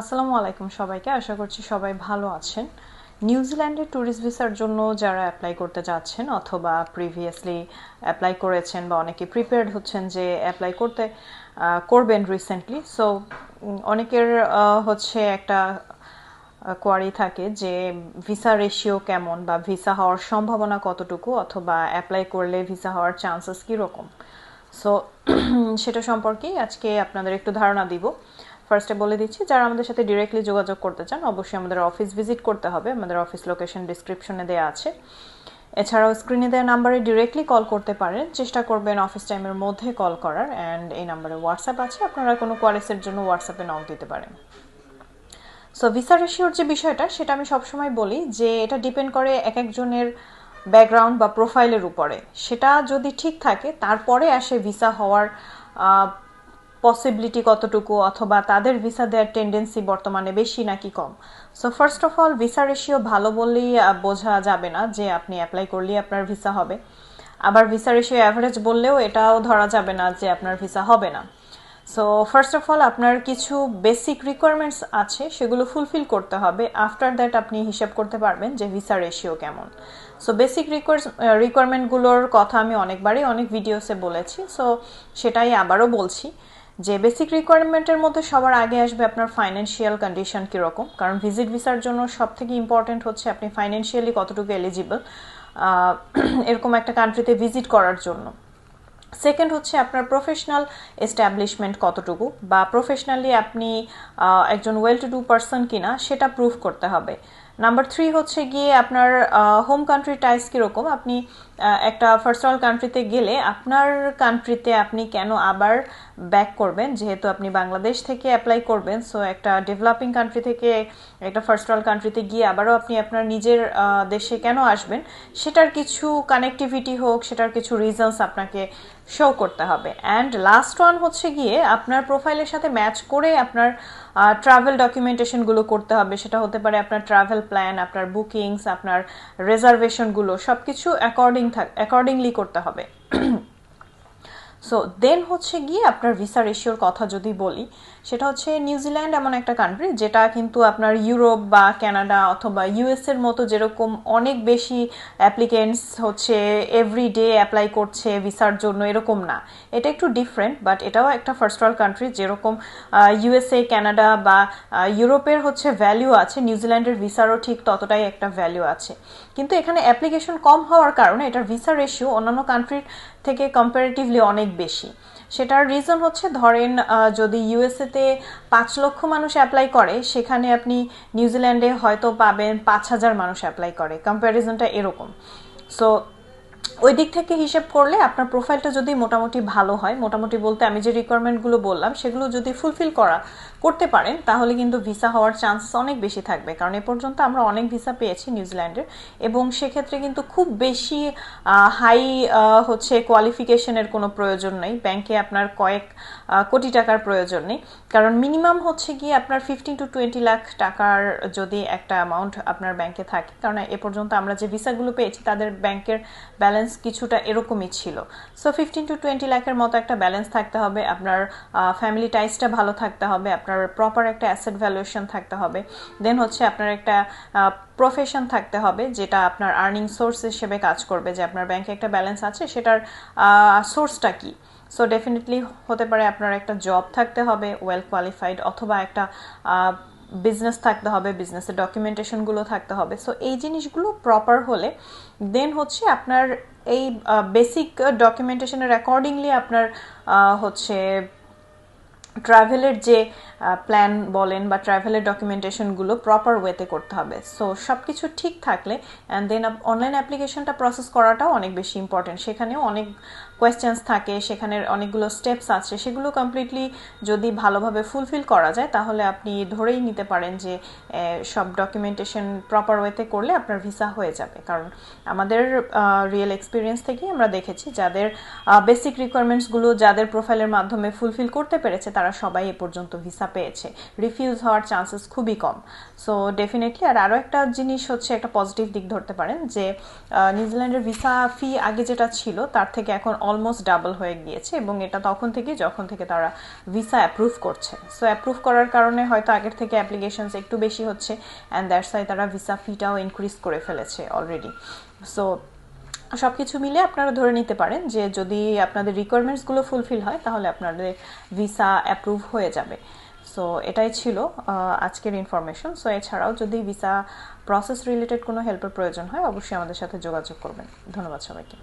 আসসালামু আলাইকুম সবাইকে। আশা করছি সবাই ভালো আছেন। নিউজিল্যান্ডের ট্যুরিস্ট ভিসার জন্য যারা অ্যাপ্লাই করতে যাচ্ছেন অথবা প্রিভিয়াসলি অ্যাপ্লাই করেছেন বা অনেকে প্রিপেয়ার্ড হচ্ছেন যে অ্যাপ্লাই করতে করবেন রিসেন্টলি সো অনেকের হচ্ছে একটা কোয়ারি থাকে যে ভিসা রেশিও কেমন বা ভিসা হওয়ার সম্ভাবনা কতটুকু অথবা অ্যাপ্লাই করলে ভিসা হওয়ার চান্সেস কীরকম? সো সেটা সম্পর্কেই আজকে আপনাদের একটু ধারণা দিব। ফার্স্টে বলে দিচ্ছি, যারা আমাদের সাথে ডিরেক্টলি যোগাযোগ করতে চান, অবশ্যই আমাদের অফিস ভিজিট করতে হবে। আমাদের অফিস লোকেশন ডিসক্রিপশনে দেওয়া আছে। এছাড়াও স্ক্রিনে দেওয়া নাম্বারে ডিরেক্টলি কল করতে পারেন। চেষ্টা করবেন অফিস টাইমের মধ্যে কল করার অ্যান্ড এই নাম্বারে হোয়াটসঅ্যাপ আছে। আপনারা কোনো কোয়ারিসের জন্য হোয়াটসঅ্যাপে নক দিতে পারেন। সো ভিসা রেশিওর যে বিষয়টা, সেটা আমি সবসময় বলি যে এটা ডিপেন্ড করে এক একজনের ব্যাকগ্রাউন্ড বা প্রোফাইলের উপরে। সেটা যদি ঠিক থাকে, তারপরে আসে ভিসা হওয়ার পসিবিলিটি কতটুকু অথবা তাদের ভিসা দেওয়ার টেন্ডেন্সি বর্তমানে বেশি নাকি কম? So first of all visa ratio ভালো বললেই বোঝা যাবে না যে আপনি অ্যাপ্লাই করলেই আপনার ভিসা হবে। আবার ভিসা রেশিও অ্যাভারেজ বললেও এটাও ধরা যাবে না যে আপনার ভিসা হবে না। সো ফার্স্ট অফ অল আপনার কিছু বেসিক রিকোয়ারমেন্টস আছে, সেগুলো ফুলফিল করতে হবে। আফটার দ্যাট আপনি হিসাব করতে পারবেন যে ভিসা রেশিও কেমন। সো বেসিক রিকোয়ারমেন্টগুলোর কথা আমি অনেকবারই অনেক ভিডিওসে বলেছি। সো সেটাই আবারও বলছি। যে বেসিক রিকোয়ারমেন্টের মধ্যে সবার আগে আসবে আপনার ফাইন্যান্সিয়াল কন্ডিশন কীরকম? কারণ ভিজিট ভিসার জন্য সব থেকে ইম্পর্টেন্ট হচ্ছে আপনি ফাইন্যান্সিয়ালি কতটুকু এলিজিবল এরকম একটা কান্ট্রিতে ভিজিট করার জন্য। সেকেন্ড হচ্ছে আপনার প্রফেশনাল এস্টাবলিশমেন্ট কতটুকু বা প্রফেশনালি আপনি একজন ওয়েল টু ডু পারসন কিনা সেটা প্রুভ করতে হবে। নাম্বার থ্রি হচ্ছে গিয়ে আপনার হোম কান্ট্রি টাইস কীরকম? আপনি একটা ফার্স্ট অল কান্ট্রিতে গেলে আপনার কান্ট্রিতে আপনি কেন আবার ব্যাক করবেন? যেহেতু আপনি বাংলাদেশ থেকে অ্যাপ্লাই করবেন সো একটা ডেভেলপিং কান্ট্রি থেকে একটা ফার্স্ট অল কান্ট্রিতে গিয়ে আবারও আপনি আপনার নিজের দেশে কেন আসবেন? সেটার কিছু কানেক্টিভিটি হোক, সেটার কিছু রিজনস আপনাকে শো করতে হবে। অ্যান্ড লাস্ট ওয়ান হচ্ছে গিয়ে আপনার প্রোফাইলের সাথে ম্যাচ করে আপনার ট্রাভেল ডকুমেন্টেশনগুলো করতে হবে। সেটা হতে পারে আপনার ট্রাভেল প্ল্যান আপনার বুকিংস আপনার রেজার্ভেশনগুলো সব কিছু অ্যাকর্ডিং থাক অ্যাকর্ডিংলি করতে হবে। সো দেন হচ্ছে গিয়ে আপনার ভিসা রেশিওর কথা যদি বলি, সেটা হচ্ছে নিউজিল্যান্ড এমন একটা কান্ট্রি যেটা কিন্তু আপনার ইউরোপ বা ক্যানাডা অথবা ইউএস এর মতো যেরকম অনেক বেশি অ্যাপ্লিকেন্টস হচ্ছে এভরি ডে অ্যাপ্লাই করছে ভিসার জন্য এরকম না। এটা একটু ডিফারেন্ট বাট এটাও একটা ফার্স্ট ওয়ার্ল্ড কান্ট্রি যেরকম ইউএসএ কানাডা বা ইউরোপের হচ্ছে ভ্যালু আছে নিউজিল্যান্ডের ভিসারও ঠিক ততটাই একটা ভ্যালু আছে। কিন্তু এখানে অ্যাপ্লিকেশন কম হওয়ার কারণে এটার ভিসা রেশিও অন্যান্য কান্ট্রির থেকে কম্পারেটিভলি অনেক বেশি। সেটার রিজন হচ্ছে, ধরেন যদি ইউএসএতে পাঁচ লক্ষ মানুষ অ্যাপ্লাই করে, সেখানে আপনি নিউজিল্যান্ডে হয়তো পাবেন পাঁচ হাজার মানুষ অ্যাপ্লাই করে। কম্প্যারিজনটা এরকম। সো ওই দিক থেকে হিসেব করলে আপনার প্রোফাইলটা যদি মোটামুটি ভালো হয়, মোটামুটি বলতে আমি যে রিকোয়ারমেন্টগুলো বললাম, সেগুলো যদি ফুলফিল করা, করতে পারেন, তাহলে কিন্তু ভিসা হওয়ার চান্সেস অনেক বেশি থাকবে। কারণ এ পর্যন্ত আমরা অনেক ভিসা পেয়েছি নিউজিল্যান্ডের এবং সেক্ষেত্রে কিন্তু খুব বেশি হাই হচ্ছে কোয়ালিফিকেশনের কোনো প্রয়োজন নেই। ব্যাংকে আপনার কয়েক কোটি টাকার প্রয়োজন নেই। কারণ মিনিমাম হচ্ছে গিয়ে আপনার ফিফটিন টু টোয়েন্টি লাখ টাকার যদি একটা অ্যামাউন্ট আপনার ব্যাংকে থাকে। কারণ এ পর্যন্ত আমরা যে ভিসাগুলো পেয়েছি, তাদের ব্যাংকের ব্যালেন্স কিছুটা এরকমই ছিল। সো ফিফটিন টু টোয়েন্টি লাখের মতো একটা ব্যালেন্স থাকতে হবে, আপনার ফ্যামিলি টাইসটা ভালো থাকতে হবে, আপনার প্রপার একটা অ্যাসেট ভ্যালুয়েশন থাকতে হবে। দেন হচ্ছে আপনার একটা প্রফেশন থাকতে হবে, যেটা আপনার আর্নিং সোর্স হিসেবে কাজ করবে, যে আপনার ব্যাংকে একটা ব্যালেন্স আছে, সেটার সোর্সটা কি? সো ডেফিনেটলি হতে পারে আপনার একটা জব থাকতে হবে ওয়েল কোয়ালিফাইড অথবা একটা বিজনেস থাকতে হবে বিজনেসের ডকুমেন্টেশনগুলো থাকতে হবে। সো এই জিনিসগুলো প্রপার হলে দেন হচ্ছে আপনার এই বেসিক ডকুমেন্টেশনের অ্যাকর্ডিংলি আপনার হচ্ছে ট্রাভেলের যে প্ল্যান বলেন বা ট্রাভেলের ডকুমেন্টেশনগুলো প্রপার ওয়েতে করতে হবে। সো সব কিছু ঠিক থাকলে অ্যান্ড দেন অনলাইন অ্যাপ্লিকেশনটা প্রসেস করাটাও অনেক বেশি ইম্পর্টেন্ট সেখানেও অনেক কোয়েশ্চেন্স থাকে, সেখানের অনেকগুলো স্টেপস আছে, সেগুলো কমপ্লিটলি যদি ভালোভাবে ফুলফিল করা যায়, তাহলে আপনি ধরেই নিতে পারেন যে সব ডকুমেন্টেশন প্রপার ওয়েতে করলে আপনার ভিসা হয়ে যাবে। কারণ আমাদের রিয়েল এক্সপিরিয়েন্স থেকেই আমরা দেখেছি, যাদের বেসিক রিকোয়ারমেন্টসগুলো যাদের প্রোফাইলের মাধ্যমে ফুলফিল করতে পেরেছে, তারা সবাই এ পর্যন্ত ভিসা পেয়েছে। রিফিউজ হওয়ার চান্সেস খুবই কম। সো ডেফিনেটলি আর আরও একটা জিনিস হচ্ছে একটা পজিটিভ দিক ধরতে পারেন, যে নিউজিল্যান্ডের ভিসা ফি আগে যেটা ছিল, তার থেকে এখন অলমোস্ট ডাবল হয়ে গিয়েছে, এবং এটা তখন থেকে যখন থেকে তারা ভিসা অ্যাপ্রুভ করছে। সো অ্যাপ্রুভ করার কারণে হয়তো আগের থেকে অ্যাপ্লিকেশনস একটু বেশি হচ্ছে অ্যান্ড দ্যাটস ওয়াই তারা ভিসা ফিটাও ইনক্রিজ করে ফেলেছে অলরেডি সো সব কিছু মিলে আপনারা ধরে নিতে পারেন, যে, যদি আপনাদের রিকোয়ারমেন্টসগুলো ফুলফিল হয়, তাহলে আপনাদের ভিসা অ্যাপ্রুভ হয়ে যাবে। সো এটাই ছিল আজকের ইনফরমেশন সো এছাড়াও যদি ভিসা প্রসেস রিলেটেড কোনো হেল্পের প্রয়োজন হয়, অবশ্যই আমাদের সাথে যোগাযোগ করবেন। ধন্যবাদ সবাইকে।